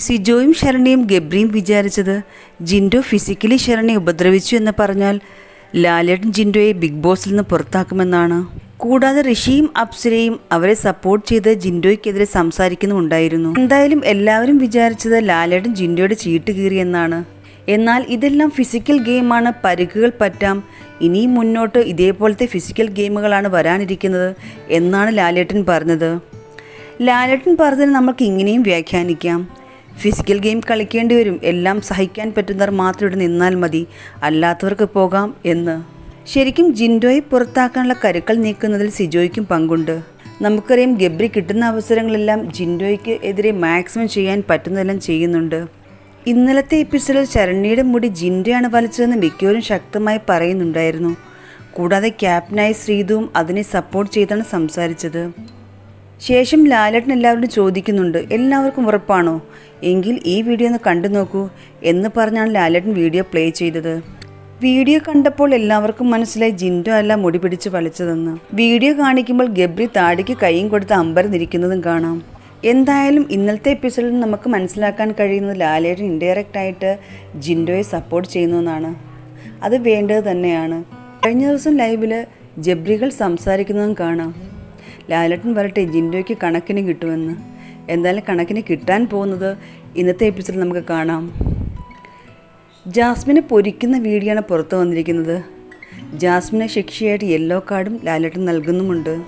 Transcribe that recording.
സിജോയും ശരണ്യയും ഗബ്രിയും വിചാരിച്ചത് ജിൻഡോ ഫിസിക്കലി ശരണ്യെ ഉപദ്രവിച്ചു എന്ന് പറഞ്ഞാൽ ലാലേട്ടൻ ജിൻഡോയെ ബിഗ് ബോസിൽ നിന്ന് പുറത്താക്കുമെന്നാണ്. കൂടാതെ ഋഷിയും അപ്സരയും അവരെ സപ്പോർട്ട് ചെയ്ത് ജിൻഡോയ്ക്കെതിരെ സംസാരിക്കുന്നുണ്ടായിരുന്നു എന്തായാലും എല്ലാവരും വിചാരിച്ചത് ലാലേട്ടൻ ജിൻഡോയുടെ ചീട്ട് കീറിയെന്നാണ് എന്നാൽ ഇതെല്ലാം ഫിസിക്കൽ ഗെയിമാണ് പരുക്കുകൾ പറ്റാം. ഇനിയും മുന്നോട്ട് ഇതേപോലത്തെ ഫിസിക്കൽ ഗെയിമുകളാണ് വരാനിരിക്കുന്നത് എന്നാണ് ലാലേട്ടൻ പറഞ്ഞത്. ലാലേട്ടൻ പറഞ്ഞതിന് നമുക്ക് ഇങ്ങനെയും വ്യാഖ്യാനിക്കാം. ഫിസിക്കൽ ഗെയിം കളിക്കേണ്ടി വരും. എല്ലാം സഹിക്കാൻ പറ്റുന്നവർ മാത്രം ഇവിടെ നിന്നാൽ മതി. അല്ലാത്തവർക്ക് പോകാം എന്ന്. ശരിക്കും ജിൻഡോയെ പുറത്താക്കാനുള്ള കരുക്കൾ നീക്കുന്നതിൽ സിജോയ്ക്കും പങ്കുണ്ട്. നമുക്കറിയാം ഗബ്രി കിട്ടുന്ന അവസരങ്ങളെല്ലാം ജിൻഡോയ്ക്ക് എതിരെ മാക്സിമം ചെയ്യാൻ പറ്റുന്നതെല്ലാം ചെയ്യുന്നുണ്ട്. ഇന്നലത്തെ എപ്പിസോഡിൽ ശരണ്യയുടെ മുടി ജിൻഡോയാണ് വലിച്ചതെന്ന് മിക്കവരും ശക്തമായി പറയുന്നുണ്ടായിരുന്നു. കൂടാതെ ക്യാപ്റ്റനായ ശ്രീതുവും അതിനെ സപ്പോർട്ട് ചെയ്താണ് സംസാരിച്ചത്. ശേഷം ലാലേട്ടൻ എല്ലാവരോടും ചോദിക്കുന്നുണ്ട് എല്ലാവർക്കും ഉറപ്പാണോ? എങ്കിൽ ഈ വീഡിയോ ഒന്ന് കണ്ടു നോക്കൂ എന്ന് പറഞ്ഞാണ് ലാലേട്ടൻ വീഡിയോ പ്ലേ ചെയ്തത്. വീഡിയോ കണ്ടപ്പോൾ എല്ലാവർക്കും മനസ്സിലായി ജിൻഡോ അല്ല മുടി പിടിച്ച് വലിച്ചതെന്ന്. വീഡിയോ കാണിക്കുമ്പോൾ ഗബ്രി താടിക്ക് കൈയും കൊടുത്ത് അമ്പരന്നിരിക്കുന്നതും കാണാം. എന്തായാലും ഇന്നലത്തെ എപ്പിസോഡിൽ നമുക്ക് മനസ്സിലാക്കാൻ കഴിയുന്നത് ലാലേട്ടൻ ഇൻഡയറക്റ്റ് ആയിട്ട് ജിൻഡോയെ സപ്പോർട്ട് ചെയ്യുന്നതെന്നാണ് അത് വേണ്ടത് തന്നെയാണ്. കഴിഞ്ഞ ദിവസം ലൈവിൽ ജബ്രികൾ സംസാരിക്കുന്നതും കാണാം. ലാലട്ടൻ വരട്ടെ ജിൻഡോയ്ക്ക് കണക്കിന് കിട്ടുമെന്ന്. എന്തായാലും കണക്കിന് കിട്ടാൻ പോകുന്നത് ഇന്നത്തെ എപ്പിസോഡ് നമുക്ക് കാണാം. ജാസ്മിനെ പൊരിക്കുന്ന വീഡിയോ ആണ് പുറത്തു വന്നിരിക്കുന്നത്. ജാസ്മിനെ ശിക്ഷയായിട്ട് യെല്ലോ കാർഡും ലാലട്ടൻ നൽകുന്നുമുണ്ട്.